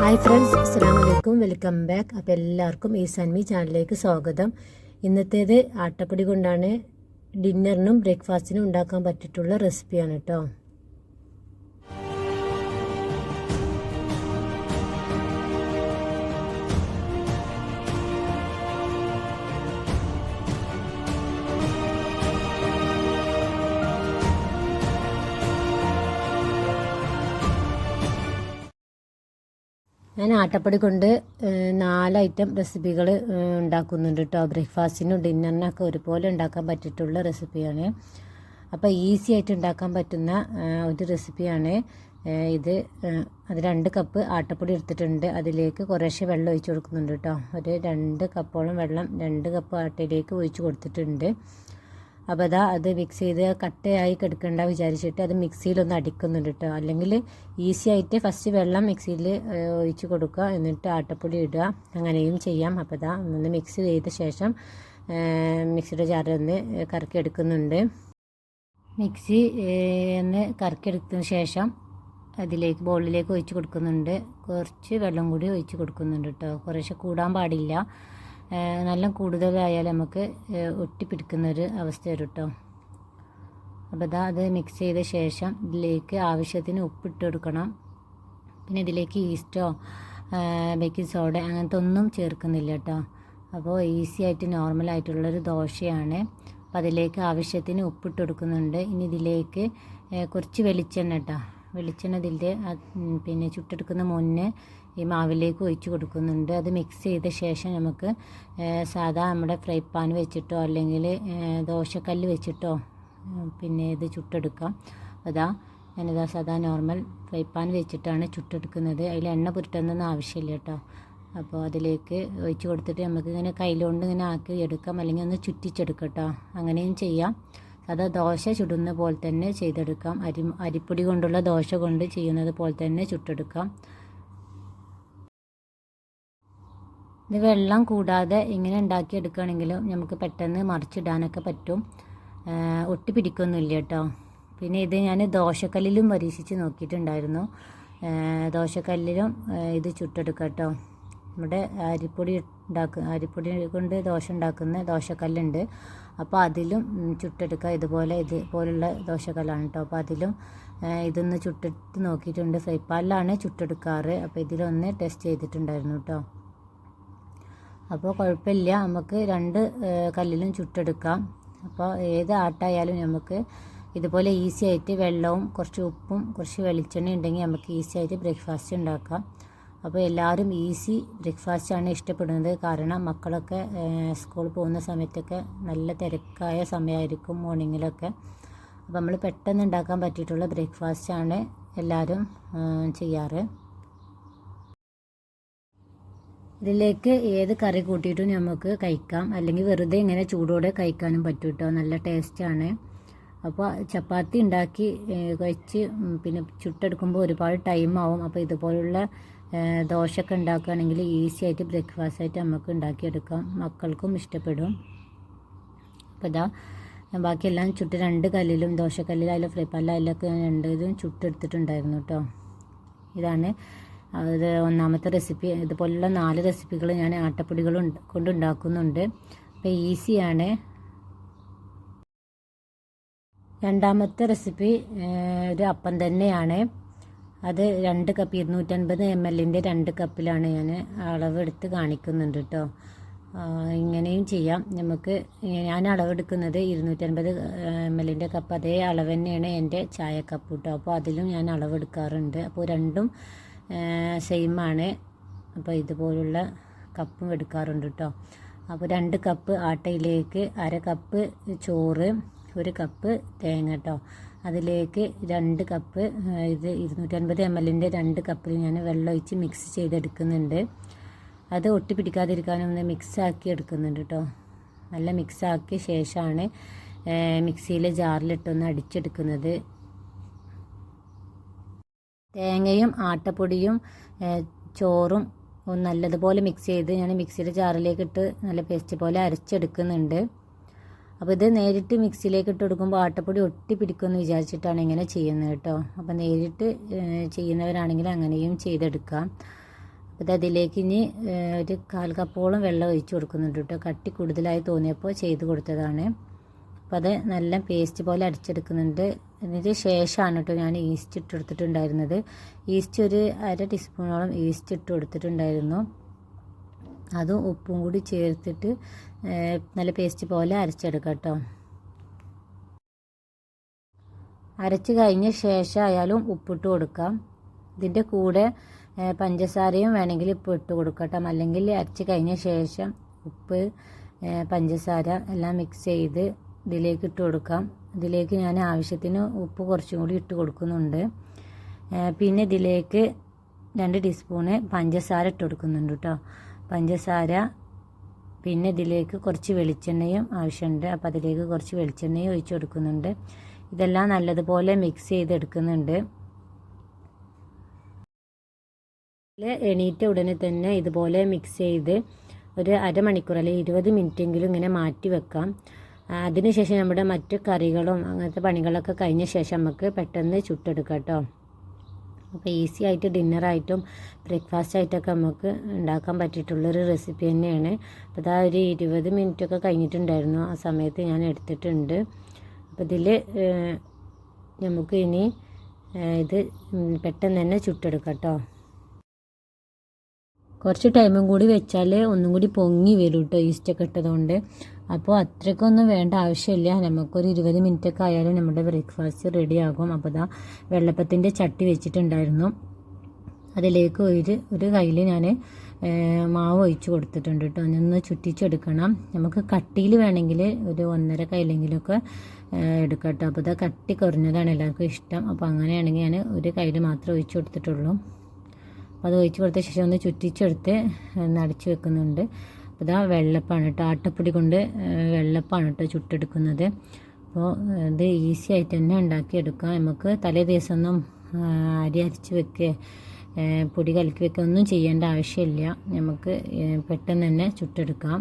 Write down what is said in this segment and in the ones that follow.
Hi friends അസ്സാം വലൈക്കും welcome back അപ്പോൾ എല്ലാവർക്കും ഈ സൺമി ചാനലിലേക്ക് സ്വാഗതം. ഇന്നത്തേത് ആട്ടപ്പൊടി കൊണ്ടാണ് ഡിന്നറിനും ബ്രേക്ക്ഫാസ്റ്റിനും ഉണ്ടാക്കാൻ പറ്റിയിട്ടുള്ള റെസിപ്പിയാണ് കേട്ടോ ഞാൻ ആട്ടപ്പടി കൊണ്ട് നാല് ഐറ്റം റെസിപ്പികൾ ഉണ്ടാക്കുന്നുണ്ട് കേട്ടോ ബ്രേക്ക്ഫാസ്റ്റിനും ഡിന്നറിനൊക്കെ ഒരുപോലെ ഉണ്ടാക്കാൻ പറ്റിയിട്ടുള്ള റെസിപ്പിയാണ് അപ്പോൾ ഈസി ആയിട്ട് ഉണ്ടാക്കാൻ പറ്റുന്ന ഒരു റെസിപ്പിയാണ് ഇത് അത് രണ്ട് കപ്പ് ആട്ടപ്പൊടി എടുത്തിട്ടുണ്ട്. അതിലേക്ക് കുറേശ്ശെ വെള്ളം ഒഴിച്ച് കൊടുക്കുന്നുണ്ട് കേട്ടോ ഒരു രണ്ട് കപ്പോളം വെള്ളം രണ്ട് കപ്പ് ആട്ടയിലേക്ക് ഒഴിച്ച് കൊടുത്തിട്ടുണ്ട്. അപ്പോൾ അതാ അത് മിക്സ് ചെയ്ത് കട്ടയായി കിടക്കണ്ട വിചാരിച്ചിട്ട് അത് മിക്സിയിലൊന്ന് അടിക്കുന്നുണ്ട് കേട്ടോ അല്ലെങ്കിൽ ഈസി ആയിട്ട് ഫസ്റ്റ് വെള്ളം മിക്സിയിൽ ഒഴിച്ച് കൊടുക്കുക. എന്നിട്ട് ആട്ടപ്പൊടി ഇടുക. അങ്ങനെയും ചെയ്യാം. അപ്പോൾ അതാ ഒന്ന് മിക്സ് ചെയ്ത ശേഷം മിക്സിയുടെ ജാറിൽ ഒന്ന് കറക്കി എടുക്കുന്നുണ്ട്. മിക്സി ഒന്ന് കറക്കി എടുത്തതിന് ശേഷം അതിലേക്ക് ബോളിലേക്ക് ഒഴിച്ച് കൊടുക്കുന്നുണ്ട്. കുറച്ച് വെള്ളം കൂടി ഒഴിച്ച് കൊടുക്കുന്നുണ്ട് കേട്ടോ കുറേശ്ശെ കൂടാൻ പാടില്ല. നല്ല കൂടുതലായാൽ നമുക്ക് ഒട്ടിപ്പിടിക്കുന്ന ഒട്ടിപ്പിടിക്കുന്നൊരു അവസ്ഥ വരും കേട്ടോ അപ്പോൾ അത് മിക്സ് ചെയ്ത ശേഷം ഇതിലേക്ക് ആവശ്യത്തിന് ഉപ്പിട്ട് കൊടുക്കണം. പിന്നെ ഇതിലേക്ക് ഈസ്റ്റോ ബേക്കിംഗ് സോഡ അങ്ങനത്തെ ഒന്നും ചേർക്കുന്നില്ല കേട്ടോ അപ്പോൾ ഈസി ആയിട്ട് നോർമലായിട്ടുള്ളൊരു ദോശയാണ്. അപ്പോൾ അതിലേക്ക് ആവശ്യത്തിന് ഉപ്പിട്ട് കൊടുക്കുന്നുണ്ട്. ഇനി ഇതിലേക്ക് കുറച്ച് വെളിച്ചെണ്ണ കേട്ടോ വെളിച്ചെണ്ണ ഇതിന്റെ പിന്നെ ചുട്ടെടുക്കുന്ന മുന്നേ ഈ മാവിലേക്ക് ഒഴിച്ച് കൊടുക്കുന്നുണ്ട്. അത് മിക്സ് ചെയ്ത ശേഷം നമുക്ക് സാധാ നമ്മുടെ ഫ്രൈ പാൻ വെച്ചിട്ടോ അല്ലെങ്കിൽ ദോശക്കല്ല് വെച്ചിട്ടോ പിന്നെ ഇത് ചുട്ടെടുക്കാം. അതാ ഞാനിതാ സാധാ നോർമൽ ഫ്രൈ പാൻ വെച്ചിട്ടാണ് ചുട്ടെടുക്കുന്നത്. അതിൽ എണ്ണ പുരട്ടുന്നൊന്നും ആവശ്യമില്ല കേട്ടോ. അപ്പോൾ അതിലേക്ക് ഒഴിച്ച് കൊടുത്തിട്ട് നമുക്ക് ഇങ്ങനെ കയ്യിലുകൊണ്ട് ഇങ്ങനെ ആക്കി എടുക്കാം. അല്ലെങ്കിൽ ഒന്ന് ചുറ്റിച്ചെടുക്കാം കേട്ടോ. അങ്ങനെയും ചെയ്യാം. സാധാ ദോശ ചുടുന്ന പോലെ തന്നെ ചെയ്തെടുക്കാം. അരി അരിപ്പൊടി കൊണ്ടുള്ള ദോശ കൊണ്ട് ചെയ്യുന്നത് പോലെ തന്നെ ചുട്ടെടുക്കാം. ഇത് വെള്ളം കൂടാതെ ഇങ്ങനെ ഉണ്ടാക്കിയെടുക്കുകയാണെങ്കിലും നമുക്ക് പെട്ടെന്ന് മറിച്ചിടാനൊക്കെ പറ്റും. ഒട്ടി പിടിക്കൊന്നുമില്ല കേട്ടോ. പിന്നെ ഇത് ഞാൻ ദോശക്കല്ലിലും പരീക്ഷിച്ച് നോക്കിയിട്ടുണ്ടായിരുന്നു. ദോശക്കല്ലിലും ഇത് ചുട്ടെടുക്കാം കേട്ടോ. നമ്മുടെ അരിപ്പൊടി ഉണ്ടാക്കുക അരിപ്പൊടി കൊണ്ട് ദോശ ഉണ്ടാക്കുന്ന ദോശക്കല്ലുണ്ട്. അപ്പോൾ അതിലും ചുട്ടെടുക്കുക ഇതുപോലെ ഇതുപോലുള്ള ദോശകളാണ് കേട്ടോ അപ്പോൾ അതിലും ഇതൊന്ന് ചുട്ടിട്ട് നോക്കിയിട്ടുണ്ട്. ഫ്രൈ പാനിലാണ് ചുട്ടെടുക്കാറ്. അപ്പോൾ ഇതിലൊന്ന് ടെസ്റ്റ് ചെയ്തിട്ടുണ്ടായിരുന്നു കേട്ടോ അപ്പോൾ കുഴപ്പമില്ല. നമുക്ക് രണ്ട് കല്ലിലും ചുട്ടെടുക്കാം. അപ്പോൾ ഏത് ആട്ടായാലും നമുക്ക് ഇതുപോലെ ഈസി ആയിട്ട് വെള്ളവും കുറച്ച് ഉപ്പും കുറച്ച് വെളിച്ചെണ്ണ ഉണ്ടെങ്കിൽ നമുക്ക് ഈസി ആയിട്ട് ബ്രേക്ക്ഫാസ്റ്റ് ഉണ്ടാക്കാം. അപ്പോൾ എല്ലാവരും ഈസി ബ്രേക്ക്ഫാസ്റ്റാണ് ഇഷ്ടപ്പെടുന്നത്. കാരണം മക്കളൊക്കെ സ്കൂളിൽ പോകുന്ന സമയത്തൊക്കെ നല്ല തിരക്കായ സമയമായിരിക്കും മോർണിംഗിലൊക്കെ അപ്പോൾ നമ്മൾ പെട്ടെന്ന് ഉണ്ടാക്കാൻ പറ്റിയിട്ടുള്ള ബ്രേക്ക്ഫാസ്റ്റാണ് എല്ലാവരും ചെയ്യാറ്. ഇതിലേക്ക് ഏത് കറി കൂട്ടിയിട്ടും നമുക്ക് കഴിക്കാം. അല്ലെങ്കിൽ വെറുതെ ഇങ്ങനെ ചൂടോടെ കഴിക്കാനും പറ്റും കേട്ടോ നല്ല ടേസ്റ്റാണ് അപ്പോൾ ചപ്പാത്തി ഉണ്ടാക്കി കഴിച്ച് പിന്നെ ചുട്ടെടുക്കുമ്പോൾ ഒരുപാട് ടൈം ആവും. അപ്പോൾ ഇതുപോലുള്ള ദോശയൊക്കെ ഉണ്ടാക്കുകയാണെങ്കിൽ ഈസി ആയിട്ട് ബ്രേക്ക്ഫാസ്റ്റ് ആയിട്ട് നമുക്ക് ഉണ്ടാക്കിയെടുക്കാം. മക്കൾക്കും ഇഷ്ടപ്പെടും. അപ്പോൾ ഇതാ ബാക്കിയെല്ലാം ചുട്ട് രണ്ട് കല്ലിലും ദോശക്കല്ലിലായാലും ഫ്രൈ പാനിലായാലൊക്കെ രണ്ട് ഇതും ചുട്ടെടുത്തിട്ടുണ്ടായിരുന്നു കേട്ടോ. ഇതാണ് അത് ഒന്നാമത്തെ റെസിപ്പി ഇതുപോലുള്ള നാല് റെസിപ്പികൾ ഞാൻ ആട്ടപ്പൊടികൾ കൊണ്ടുണ്ടാക്കുന്നുണ്ട് അപ്പോൾ ഈസിയാണ് രണ്ടാമത്തെ റെസിപ്പി ഒരു അപ്പം തന്നെയാണ്. അത് രണ്ട് കപ്പ് ഇരുന്നൂറ്റൻപത് എം എല്ലിന്റെ രണ്ട് കപ്പിലാണ് ഞാൻ അളവെടുത്ത് കാണിക്കുന്നുണ്ട് കേട്ടോ ഇങ്ങനെയും ചെയ്യാം. നമുക്ക് ഞാൻ അളവെടുക്കുന്നത് ഇരുന്നൂറ്റൻപത് എം എല്ലിന്റെ കപ്പ് അതേ അളവ് തന്നെയാണ് എന്റെ ചായ കപ്പ് കേട്ടോ അപ്പോൾ അതിലും ഞാൻ അളവെടുക്കാറുണ്ട്. അപ്പോൾ രണ്ടും സെയിമാണ് അപ്പോൾ ഇതുപോലുള്ള കപ്പും എടുക്കാറുണ്ട് കേട്ടോ അപ്പോൾ രണ്ട് കപ്പ് ആട്ടയിലേക്ക് അര കപ്പ് ചോറ് ഒരു കപ്പ് തേങ്ങ കേട്ടോ അതിലേക്ക് രണ്ട് കപ്പ് ഇത് ഇരുന്നൂറ്റൻപത് എം എല്ലിന്റെ രണ്ട് കപ്പിൽ ഞാൻ വെള്ളം ഒഴിച്ച് മിക്സ് ചെയ്തെടുക്കുന്നുണ്ട്. അത് ഒട്ടി പിടിക്കാതിരിക്കാനൊന്ന് മിക്സ് ആക്കി എടുക്കുന്നുണ്ട് കേട്ടോ നല്ല മിക്സ് ആക്കിയ ശേഷമാണ് മിക്സിയിലെ ജാറിലിട്ടൊന്ന് അടിച്ചെടുക്കുന്നത്. തേങ്ങയും ആട്ടപ്പൊടിയും ചോറും നല്ലതുപോലെ മിക്സ് ചെയ്ത് ഞാൻ മിക്സിയുടെ ജാറിലേക്കിട്ട് നല്ല പേസ്റ്റ് പോലെ അരച്ചെടുക്കുന്നുണ്ട്. അപ്പോൾ ഇത് നേരിട്ട് മിക്സിയിലേക്ക് ഇട്ട് കൊടുക്കുമ്പോൾ ആട്ടപ്പൊടി ഒട്ടി പിടിക്കുമെന്ന് വിചാരിച്ചിട്ടാണ് ഇങ്ങനെ ചെയ്യുന്നത് കേട്ടോ. അപ്പോൾ നേരിട്ട് ചെയ്യുന്നവരാണെങ്കിൽ അങ്ങനെയും ചെയ്തെടുക്കാം. അപ്പോൾ അതിലേക്ക് ഇനി ഒരു കാൽ കപ്പോളം വെള്ളം ഒഴിച്ച് കൊടുക്കുന്നുണ്ട് കേട്ടോ. കട്ടി കൂടുതലായി തോന്നിയപ്പോൾ ചെയ്ത് കൊടുത്തതാണ്. അപ്പോൾ അത് നല്ല പേസ്റ്റ് പോലെ അടിച്ചെടുക്കുന്നുണ്ട്. ഇതിന് ശേഷമാണ് കേട്ടോ ഞാൻ ഈസ്റ്റ് ഇട്ട് കൊടുത്തിട്ടുണ്ടായിരുന്നത്. ഈസ്റ്റ് ഒരു അര ടീസ്പൂണോളം ഈസ്റ്റ് ഇട്ട് കൊടുത്തിട്ടുണ്ടായിരുന്നു. അതും ഉപ്പും കൂടി ചേർത്തിട്ട് നല്ല പേസ്റ്റ് പോലെ അരച്ചെടുക്കാം കേട്ടോ അരച്ച് കഴിഞ്ഞ ശേഷം ആയാലും ഉപ്പിട്ട് കൊടുക്കാം. ഇതിന്റെ കൂടെ പഞ്ചസാരയും വേണമെങ്കിൽ ഇപ്പോൾ ഇട്ട് കൊടുക്കട്ടോ അല്ലെങ്കിൽ അരച്ച് കഴിഞ്ഞ ശേഷം ഉപ്പ് പഞ്ചസാര എല്ലാം മിക്സ് ചെയ്ത് ഇതിലേക്ക് ഇട്ട് കൊടുക്കാം. ഇതിലേക്ക് ഞാൻ ആവശ്യത്തിന് ഉപ്പ് കുറച്ചും കൂടി ഇട്ട് കൊടുക്കുന്നുണ്ട്. പിന്നെ ഇതിലേക്ക് രണ്ട് ടീസ്പൂണ് പഞ്ചസാര ഇട്ട് കൊടുക്കുന്നുണ്ട് കേട്ടോ പഞ്ചസാര പിന്നെ ഇതിലേക്ക് കുറച്ച് വെളിച്ചെണ്ണയും ആവശ്യമുണ്ട്. അപ്പോൾ അതിലേക്ക് കുറച്ച് വെളിച്ചെണ്ണയും ഒഴിച്ച് കൊടുക്കുന്നുണ്ട്. ഇതെല്ലാം നല്ലതുപോലെ മിക്സ് ചെയ്തെടുക്കുന്നുണ്ട്. എണീറ്റ ഉടനെ തന്നെ ഇതുപോലെ മിക്സ് ചെയ്ത് ഒരു അരമണിക്കൂർ അല്ലെങ്കിൽ ഇരുപത് മിനിറ്റെങ്കിലും ഇങ്ങനെ മാറ്റി വെക്കാം. അതിനുശേഷം നമ്മുടെ മറ്റു കറികളും അങ്ങനത്തെ പണികളൊക്കെ കഴിഞ്ഞ ശേഷം നമുക്ക് പെട്ടെന്ന് ചുട്ടെടുക്കാം കേട്ടോ. അപ്പോൾ ഈസി ആയിട്ട് ഡിന്നറായിട്ടും ബ്രേക്ക്ഫാസ്റ്റ് ആയിട്ടൊക്കെ നമുക്ക് ഉണ്ടാക്കാൻ പറ്റിയിട്ടുള്ളൊരു റെസിപ്പി തന്നെയാണ്. അപ്പോൾ അതാ ഒരു ഇരുപത് മിനിറ്റൊക്കെ കഴിഞ്ഞിട്ടുണ്ടായിരുന്നു. ആ സമയത്ത് ഞാൻ എടുത്തിട്ടുണ്ട്. അപ്പോൾ ഇതിൽ നമുക്ക് ഇനി ഇത് പെട്ടെന്ന് തന്നെ ചുട്ടെടുക്കാം കേട്ടോ കുറച്ച് ടൈമും കൂടി വെച്ചാൽ ഒന്നും കൂടി പൊങ്ങി വരും കേട്ടോ ഈസ്റ്റൊക്കെ ഇട്ടതുകൊണ്ട്. അപ്പോൾ അത്രയ്ക്കൊന്നും വേണ്ട ആവശ്യമില്ല. നമുക്കൊരു ഇരുപത് മിനിറ്റൊക്കെ ആയാലും നമ്മുടെ ബ്രേക്ക്ഫാസ്റ്റ് റെഡി ആകും അപ്പോൾ ഇതാ വെള്ളപ്പത്തിന്റെ ചട്ടി വെച്ചിട്ടുണ്ടായിരുന്നു. അതിലേക്ക് ഒരു ഒരു കയ്യിൽ ഞാൻ മാവ് ഒഴിച്ച് കൊടുത്തിട്ടുണ്ട് കേട്ടോ. ഒന്ന് ചുറ്റിച്ചെടുക്കണം. നമുക്ക് കട്ടിയിൽ വേണമെങ്കിൽ ഒരു ഒന്നര കയ്യിലെങ്കിലുമൊക്കെ എടുക്കാം കേട്ടോ. അപ്പോൾ ഇതാ കട്ടി കുറഞ്ഞതാണ് എല്ലാവർക്കും ഇഷ്ടം. അപ്പോൾ അങ്ങനെയാണെങ്കിൽ ഞാൻ ഒരു കയ്യിൽ മാത്രമേ ഒഴിച്ച് കൊടുത്തിട്ടുള്ളൂ. അപ്പോൾ അത് ഒഴിച്ച് കൊടുത്ത ശേഷം ഒന്ന് ചുറ്റിച്ചെടുത്ത് നടച്ചു വെക്കുന്നുണ്ട്. ഇതാ വെള്ളപ്പാണ് കേട്ടോ ആട്ടപ്പൊടി കൊണ്ട് വെള്ളപ്പാണ് കേട്ടോ ചുട്ടെടുക്കുന്നത്. അപ്പോൾ ഇത് ഈസി ആയിട്ട് തന്നെ ഉണ്ടാക്കിയെടുക്കാം. നമുക്ക് തലേ ദിവസം ഒന്നും അരി അരച്ച് വെക്കുക പൊടി കലക്കി വെക്കുക ഒന്നും ചെയ്യേണ്ട ആവശ്യമില്ല. നമുക്ക് പെട്ടെന്ന് തന്നെ ചുട്ടെടുക്കാം.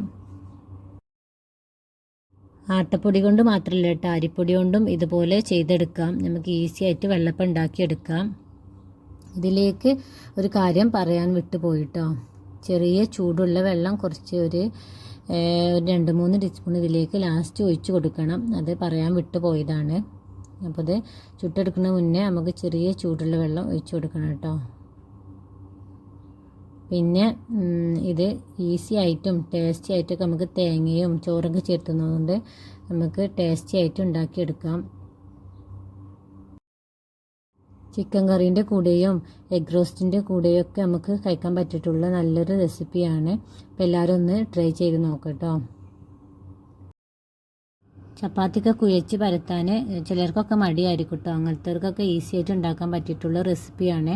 ആട്ടപ്പൊടി കൊണ്ട് മാത്രമല്ല കേട്ടോ അരിപ്പൊടി കൊണ്ടും ഇതുപോലെ ചെയ്തെടുക്കാം. നമുക്ക് ഈസി ആയിട്ട് വെള്ളപ്പം ഉണ്ടാക്കിയെടുക്കാം. ഇതിലേക്ക് ഒരു കാര്യം പറയാൻ വിട്ടുപോയിട്ടോ ചെറിയ ചൂടുള്ള വെള്ളം കുറച്ച് ഒരു ഒരു രണ്ട് മൂന്ന് ടീസ്പൂൺ ഇതിലേക്ക് ലാസ്റ്റ് ഒഴിച്ച് കൊടുക്കണം. അത് പറയാൻ വിട്ടു പോയതാണ്. അപ്പോൾ ഇത് ചുട്ടെടുക്കുന്ന മുന്നേ നമുക്ക് ചെറിയ ചൂടുള്ള വെള്ളം ഒഴിച്ച് കൊടുക്കണം കേട്ടോ. പിന്നെ ഇത് ഈസി ആയിട്ടും ടേസ്റ്റി ആയിട്ടൊക്കെ നമുക്ക് തേങ്ങയും ചോറൊക്കെ ചേർത്തുന്നതുകൊണ്ട് നമുക്ക് ടേസ്റ്റി ആയിട്ട് ഉണ്ടാക്കിയെടുക്കാം. ചിക്കൻ കറീന്റെ കൂടെയും എഗ് റോസ്റ്റിന്റെ കൂടെയും ഒക്കെ നമുക്ക് കഴിക്കാൻ പറ്റിയിട്ടുള്ള നല്ലൊരു റെസിപ്പിയാണ് അപ്പോൾ എല്ലാവരും ഒന്ന് ട്രൈ ചെയ്ത് നോക്കട്ടോ ചപ്പാത്തിയൊക്കെ കുഴച്ച് പരത്താൻ ചിലർക്കൊക്കെ മടിയായിരിക്കും കേട്ടോ അങ്ങനത്തെവർക്കൊക്കെ ഈസി ആയിട്ട് ഉണ്ടാക്കാൻ പറ്റിയിട്ടുള്ള റെസിപ്പിയാണ്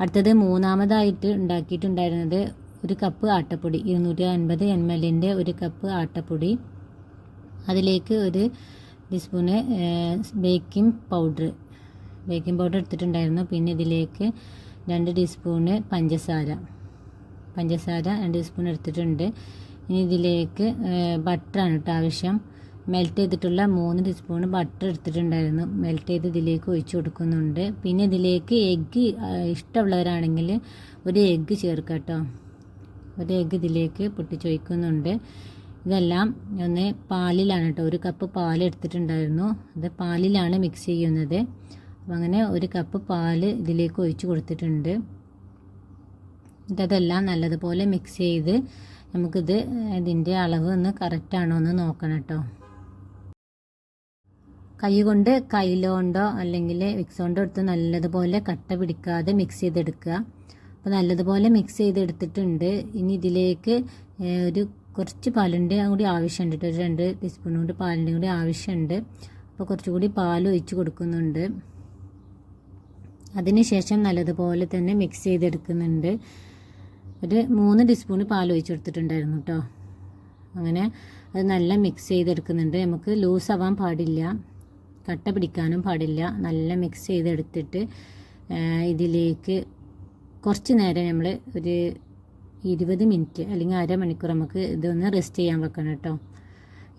അടുത്തത് മൂന്നാമതായിട്ട് ഉണ്ടാക്കിയിട്ടുണ്ടായിരുന്നത് ഒരു കപ്പ് ആട്ടപ്പൊടി ഇരുന്നൂറ്റി അൻപത് എം എല്ലിന്റെ ഒരു കപ്പ് ആട്ടപ്പൊടി. അതിലേക്ക് ഒരു teaspoon baking powder baking powder എടുത്തിട്ടുണ്ടായിരുന്നു. പിന്നെ ഇതിലേക്ക് രണ്ട് ടീസ്പൂണ് പഞ്ചസാര. പഞ്ചസാര രണ്ട് ടീസ്പൂൺ എടുത്തിട്ടുണ്ട്. ഇനി ഇതിലേക്ക് ബട്ടറാണ് കേട്ടോ ആവശ്യം. മെൽറ്റ് ചെയ്തിട്ടുള്ള മൂന്ന് ടീസ്പൂൺ ബട്ടർ എടുത്തിട്ടുണ്ടായിരുന്നു. മെൽറ്റ് ചെയ്ത് ഇതിലേക്ക് ഒഴിച്ചു കൊടുക്കുന്നുണ്ട്. പിന്നെ ഇതിലേക്ക് എഗ്ഗ് ഇഷ്ടമുള്ളവരാണെങ്കിൽ ഒരു എഗ്ഗ് ചേർക്കാം കേട്ടോ. ഒരു എഗ്ഗ് ഇതിലേക്ക് പൊട്ടിച്ചൊഴിക്കുന്നുണ്ട്. ഇതെല്ലാം ഒന്ന് പാലിലാണ് കേട്ടോ. ഒരു കപ്പ് പാൽ എടുത്തിട്ടുണ്ടായിരുന്നു. അത് പാലിലാണ് മിക്സ് ചെയ്യുന്നത്. അപ്പം അങ്ങനെ ഒരു കപ്പ് പാൽ ഇതിലേക്ക് ഒഴിച്ച് കൊടുത്തിട്ടുണ്ട്. ഇതെല്ലാം നല്ലതുപോലെ മിക്സ് ചെയ്ത് നമുക്കിത് ഇതിന്റെ അളവ് ഒന്ന് കറക്റ്റാണോ എന്ന് നോക്കണം കേട്ടോ കൈ കൊണ്ട് കൈലോണ്ടോ അല്ലെങ്കിൽ വിക്സ് കൊണ്ടോ എടുത്ത് നല്ലതുപോലെ കട്ട പിടിക്കാതെ മിക്സ് ചെയ്തെടുക്കുക. അപ്പോൾ നല്ലതുപോലെ മിക്സ് ചെയ്തെടുത്തിട്ടുണ്ട്. ഇനി ഇതിലേക്ക് ഒരു കുറച്ച് പാലിന്റെ കൂടി ആവശ്യമുണ്ട് കേട്ടോ ഒരു രണ്ട് ടീസ്പൂൺ കൂടി പാലിന്റെ കൂടി ആവശ്യമുണ്ട് അപ്പോൾ കുറച്ചുകൂടി പാൽ ഒഴിച്ച് കൊടുക്കുന്നുണ്ട്. അതിനുശേഷം നല്ലതുപോലെ തന്നെ മിക്സ് ചെയ്തെടുക്കുന്നുണ്ട്. ഒരു മൂന്ന് ടീസ്പൂൺ പാൽ ഒഴിച്ച് കൊടുത്തിട്ടുണ്ടായിരുന്നു കേട്ടോ അങ്ങനെ അത് നല്ല മിക്സ് ചെയ്തെടുക്കുന്നുണ്ട്. നമുക്ക് ലൂസ് ആവാൻ പാടില്ല. കട്ട പിടിക്കാനും പാടില്ല. നല്ല മിക്സ് ചെയ്തെടുത്തിട്ട് ഇതിലേക്ക് കുറച്ച് നേരം നമ്മൾ ഒരു ഇരുപത് മിനിറ്റ് അല്ലെങ്കിൽ അരമണിക്കൂർ നമുക്ക് ഇതൊന്ന് റെസ്റ്റ് ചെയ്യാൻ വെക്കണം കേട്ടോ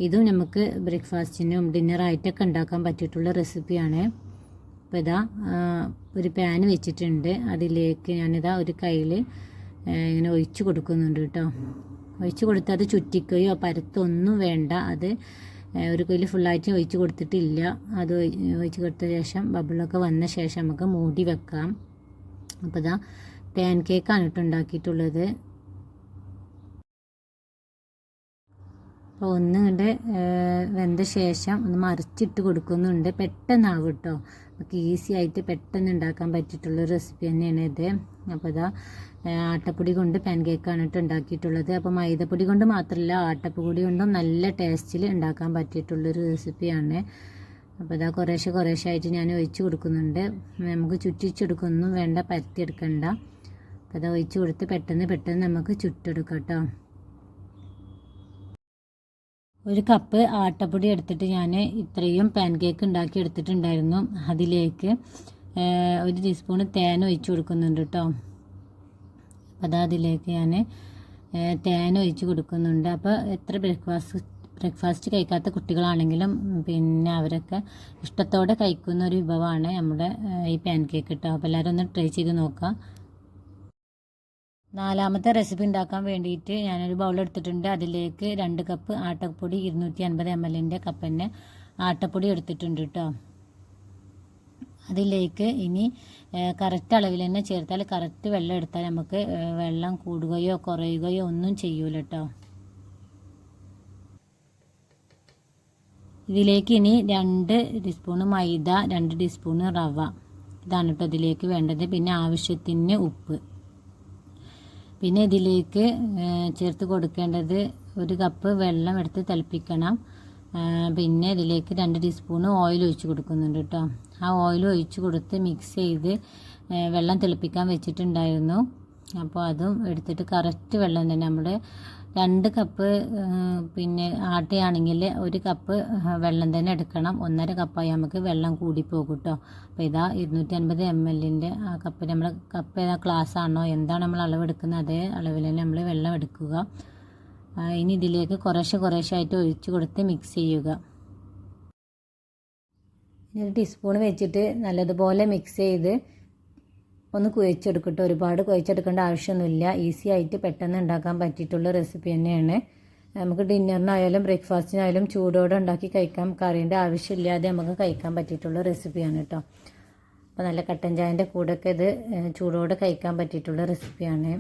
ഇതും നമുക്ക് ബ്രേക്ക്ഫാസ്റ്റിനും ഡിന്നറായിട്ടൊക്കെ ഉണ്ടാക്കാൻ പറ്റിയിട്ടുള്ള റെസിപ്പിയാണ് അപ്പോൾ ഇതാ ഒരു പാൻ വെച്ചിട്ടുണ്ട്. അതിലേക്ക് ഞാനിതാ ഒരു കയ്യിൽ ഇങ്ങനെ ഒഴിച്ചു കൊടുക്കുന്നുണ്ട് കേട്ടോ. ഒഴിച്ചു കൊടുത്ത് അത് ചുറ്റിക്കുകയോ പരത്തൊന്നും വേണ്ട. അത് ഒരു കയ്യിൽ ഫുള്ളായിട്ട് ഒഴിച്ച് കൊടുത്തിട്ടില്ല. അത് ഒഴിച്ച് കൊടുത്ത ശേഷം ബബിളൊക്കെ വന്ന ശേഷം നമുക്ക് മൂടി വെക്കാം. അപ്പോൾ ഇതാ പാൻ കേക്കാണ് കേട്ടോ ഉണ്ടാക്കിയിട്ടുള്ളത്. അപ്പോൾ ഒന്ന് കണ്ട് വെന്ത ശേഷം ഒന്ന് മറിച്ചിട്ട് കൊടുക്കുന്നുണ്ട്. പെട്ടെന്നാവും കേട്ടോ. നമുക്ക് ഈസി ആയിട്ട് പെട്ടെന്ന് ഉണ്ടാക്കാൻ പറ്റിയിട്ടുള്ള റെസിപ്പി തന്നെയാണ് ഇത്. അപ്പോൾ ഇതാ ആട്ടപ്പൊടി കൊണ്ട് പാൻ കേക്കാണ് കേട്ടോ ഉണ്ടാക്കിയിട്ടുള്ളത് അപ്പോൾ മൈദപ്പൊടി കൊണ്ട് മാത്രമല്ല ആട്ടപ്പൊടി കൊണ്ടും നല്ല ടേസ്റ്റിൽ ഉണ്ടാക്കാൻ പറ്റിയിട്ടുള്ളൊരു റെസിപ്പിയാണ് അപ്പോൾ ഇതാ കുറേശ്ശെ കുറേശ്ശെ ആയിട്ട് ഞാൻ ഒഴിച്ച് കൊടുക്കുന്നുണ്ട്. നമുക്ക് ചുറ്റിച്ചെടുക്കൊന്നും വേണ്ട പരത്തിയെടുക്കണ്ട. അപ്പോൾ അത് ഒഴിച്ച് കൊടുത്ത് പെട്ടെന്ന് പെട്ടെന്ന് നമുക്ക് ചുട്ടെടുക്കാം കേട്ടോ ഒരു കപ്പ് ആട്ടപ്പൊടി എടുത്തിട്ട് ഞാൻ ഇത്രയും പാൻ കേക്ക് ഉണ്ടാക്കി എടുത്തിട്ടുണ്ടായിരുന്നു അതിലേക്ക് ഒരു ടീസ്പൂൺ തേൻ ഒഴിച്ച് കൊടുക്കുന്നുണ്ട് കേട്ടോ അപ്പോൾ അതാ അതിലേക്ക് ഞാൻ തേൻ ഒഴിച്ച് കൊടുക്കുന്നുണ്ട്. അപ്പോൾ എത്ര ബ്രേക്ക്ഫാസ്റ്റ് ബ്രേക്ക്ഫാസ്റ്റ് കഴിക്കാത്ത കുട്ടികളാണെങ്കിലും പിന്നെ അവരൊക്കെ ഇഷ്ടത്തോടെ കഴിക്കുന്ന ഒരു വിഭവമാണ് നമ്മുടെ ഈ പാൻ കേക്ക് കേട്ടോ അപ്പോൾ എല്ലാവരും ഒന്ന് ട്രൈ ചെയ്ത് നോക്കാം. നാലാമത്തെ റെസിപ്പി ഉണ്ടാക്കാൻ വേണ്ടിയിട്ട് ഞാനൊരു ബൗൾ എടുത്തിട്ടുണ്ട്. അതിലേക്ക് രണ്ട് കപ്പ് ആട്ടപ്പൊടി ഇരുന്നൂറ്റി അൻപത് എം എല്ലിന്റെ കപ്പ് തന്നെ ആട്ടപ്പൊടി എടുത്തിട്ടുണ്ട് കേട്ടോ അതിലേക്ക് ഇനി കറക്റ്റ് അളവിൽ തന്നെ ചേർത്താൽ കറക്റ്റ് വെള്ളം എടുത്താൽ നമുക്ക് വെള്ളം കൂടുകയോ കുറയുകയോ ഒന്നും ചെയ്യൂല കേട്ടോ ഇതിലേക്ക് ഇനി രണ്ട് ടീസ്പൂണ് മൈദ രണ്ട് ടീസ്പൂണ് റവ. ഇതാണ് കേട്ടോ ഇതിലേക്ക് വേണ്ടത്. പിന്നെ ആവശ്യത്തിന് ഉപ്പ്. പിന്നെ ഇതിലേക്ക് ചേർത്ത് കൊടുക്കേണ്ടത് ഒരു കപ്പ് വെള്ളം എടുത്ത് തിളപ്പിക്കണം. പിന്നെ ഇതിലേക്ക് രണ്ട് ടീസ്പൂണ് ഓയിൽ ഒഴിച്ച് കൊടുക്കുന്നുണ്ട് കേട്ടോ ആ ഓയിൽ ഒഴിച്ച് കൊടുത്ത് മിക്സ് ചെയ്ത് വെള്ളം തിളപ്പിക്കാൻ വെച്ചിട്ടുണ്ടായിരുന്നു. അപ്പോൾ അതും എടുത്തിട്ട് കറക്റ്റ് വെള്ളം തന്നെ. നമ്മുടെ രണ്ട് കപ്പ് പിന്നെ ആട്ടയാണെങ്കിൽ ഒരു കപ്പ് വെള്ളം തന്നെ എടുക്കണം. ഒന്നര കപ്പായി നമുക്ക് വെള്ളം കൂടിപ്പോകും കേട്ടോ അപ്പോൾ ഇതാ ഇരുന്നൂറ്റി അൻപത് എം എല്ലിന്റെ ആ കപ്പ് നമ്മൾ കപ്പ് ഏതാ ഗ്ലാസ് ആണോ എന്താണ് നമ്മൾ അളവെടുക്കുന്നത് അതേ അളവിൽ തന്നെ നമ്മൾ വെള്ളം എടുക്കുക. ഇനി ഇതിലേക്ക് കുറേശ്ശെ കുറേശ്ശായിട്ട് ഒഴിച്ച് കൊടുത്ത് മിക്സ് ചെയ്യുക. ഒരു ടീസ്പൂൺ വെച്ചിട്ട് നല്ലതുപോലെ മിക്സ് ചെയ്ത് ഒന്ന് കുഴച്ചെടുക്കട്ടെ. ഒരുപാട് കുഴച്ചെടുക്കേണ്ട ആവശ്യമൊന്നുമില്ല. ഈസി ആയിട്ട് പെട്ടെന്ന് ഉണ്ടാക്കാൻ പറ്റിയിട്ടുള്ള റെസിപ്പി തന്നെയാണ്. നമുക്ക് ഡിന്നറിനായാലും ബ്രേക്ക്ഫാസ്റ്റിനായാലും ചൂടോടെ ഉണ്ടാക്കി കഴിക്കാം. കറിയുടെ ആവശ്യമില്ലാതെ നമുക്ക് കഴിക്കാൻ പറ്റിയിട്ടുള്ള റെസിപ്പിയാണ് കേട്ടോ. അപ്പോൾ നല്ല കട്ടൻ ചായന്റെ കൂടെയൊക്കെ ഇത് ചൂടോടെ കഴിക്കാൻ പറ്റിയിട്ടുള്ള റെസിപ്പിയാണ്.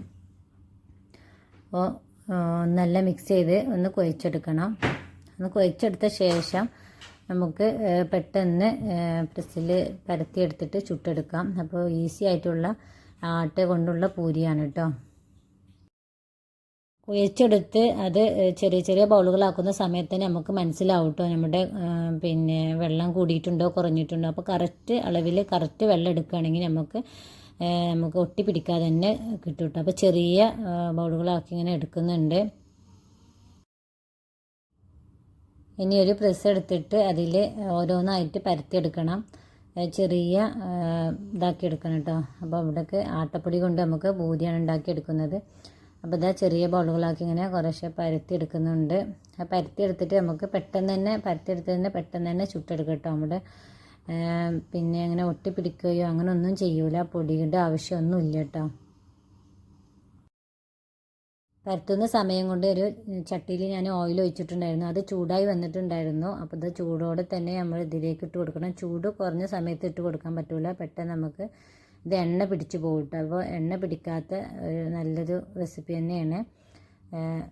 അപ്പോൾ നല്ല മിക്സ് ചെയ്ത് ഒന്ന് കുഴച്ചെടുക്കണം. ഒന്ന് കുഴച്ചെടുത്ത ശേഷം നമുക്ക് പെട്ടെന്ന് പ്രസ്സിൽ പരത്തിയെടുത്തിട്ട് ചുട്ടെടുക്കാം. അപ്പോൾ ഈസി ആയിട്ടുള്ള ആട്ട കൊണ്ടുള്ള പൂരിയാണ് കേട്ടോ കുഴച്ചെടുത്ത് അത് ചെറിയ ചെറിയ ബൗളുകളാക്കുന്ന സമയത്ത് തന്നെ നമുക്ക് മനസ്സിലാവും കേട്ടോ നമ്മുടെ പിന്നെ വെള്ളം കൂടിയിട്ടുണ്ടോ കുറഞ്ഞിട്ടുണ്ടോ. അപ്പോൾ കറക്റ്റ് അളവിൽ കറക്റ്റ് വെള്ളം എടുക്കുകയാണെങ്കിൽ നമുക്ക് നമുക്ക് ഒട്ടി പിടിക്കാതെ തന്നെ കിട്ടും കേട്ടോ അപ്പോൾ ചെറിയ ബൗളുകളാക്കി ഇങ്ങനെ എടുക്കുന്നുണ്ട്. ഇനി ഒരു പ്രസ് എടുത്തിട്ട് അതിൽ ഓരോന്നായിട്ട് പരത്തിയെടുക്കണം. ചെറിയ ഇതാക്കി എടുക്കണം കേട്ടോ. അപ്പോൾ ഇവിടേക്ക് ആട്ടപ്പൊടി കൊണ്ട് നമുക്ക് ബൂരിയാണ് ഉണ്ടാക്കിയെടുക്കുന്നത്. അപ്പോൾ ഇതാ ചെറിയ ബോളുകളാക്കി ഇങ്ങനെ കുറേശ്ശെ പരത്തി എടുക്കുന്നുണ്ട് ആ പരത്തി എടുത്തിട്ട് നമുക്ക് പെട്ടെന്ന് തന്നെ പരത്തി എടുത്ത് തന്നെ പെട്ടെന്ന് തന്നെ ചുട്ടെടുക്കും കേട്ടോ നമ്മുടെ. പിന്നെ അങ്ങനെ ഒട്ടിപ്പിടിക്കുകയോ അങ്ങനെ ഒന്നും ചെയ്യൂല. പൊടിയുടെ ആവശ്യമൊന്നുമില്ല കേട്ടോ. പരത്തുന്ന സമയം കൊണ്ട് ഒരു ചട്ടിയിൽ ഞാൻ ഓയിൽ ഒഴിച്ചിട്ടുണ്ടായിരുന്നു. അത് ചൂടായി വന്നിട്ടുണ്ടായിരുന്നു. അപ്പോൾ ഇത് ചൂടോടെ തന്നെ നമ്മൾ ഇതിലേക്ക് ഇട്ട് കൊടുക്കണം. ചൂട് കുറഞ്ഞ സമയത്ത് ഇട്ട് കൊടുക്കാൻ പറ്റില്ല പെട്ടെന്ന് നമുക്ക് ഇത് എണ്ണ പിടിച്ച് പോകട്ടെ അപ്പോൾ എണ്ണ പിടിക്കാത്ത ഒരു നല്ലൊരു റെസിപ്പി തന്നെയാണ്.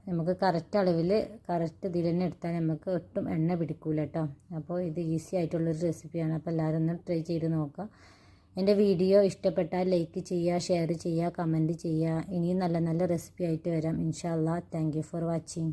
നമുക്ക് കറക്റ്റ് അളവിൽ കറക്റ്റ് ഇതിൽ തന്നെ എടുത്താൽ നമുക്ക് ഒട്ടും എണ്ണ പിടിക്കൂല കേട്ടോ അപ്പോൾ ഇത് ഈസി ആയിട്ടുള്ളൊരു റെസിപ്പിയാണ് അപ്പോൾ എല്ലാവരും ഒന്ന് ട്രൈ ചെയ്ത് നോക്കാം എന്റെ വീഡിയോ ഇഷ്ടപ്പെട്ടാൽ ലൈക്ക് ചെയ്യുക ഷെയർ ചെയ്യുക കമന്റ് ചെയ്യുക. ഇനിയും നല്ല നല്ല റെസിപ്പി ആയിട്ട് വരാം. ഇൻഷാല്ലാ താങ്ക് ഫോർ വാച്ചിങ്.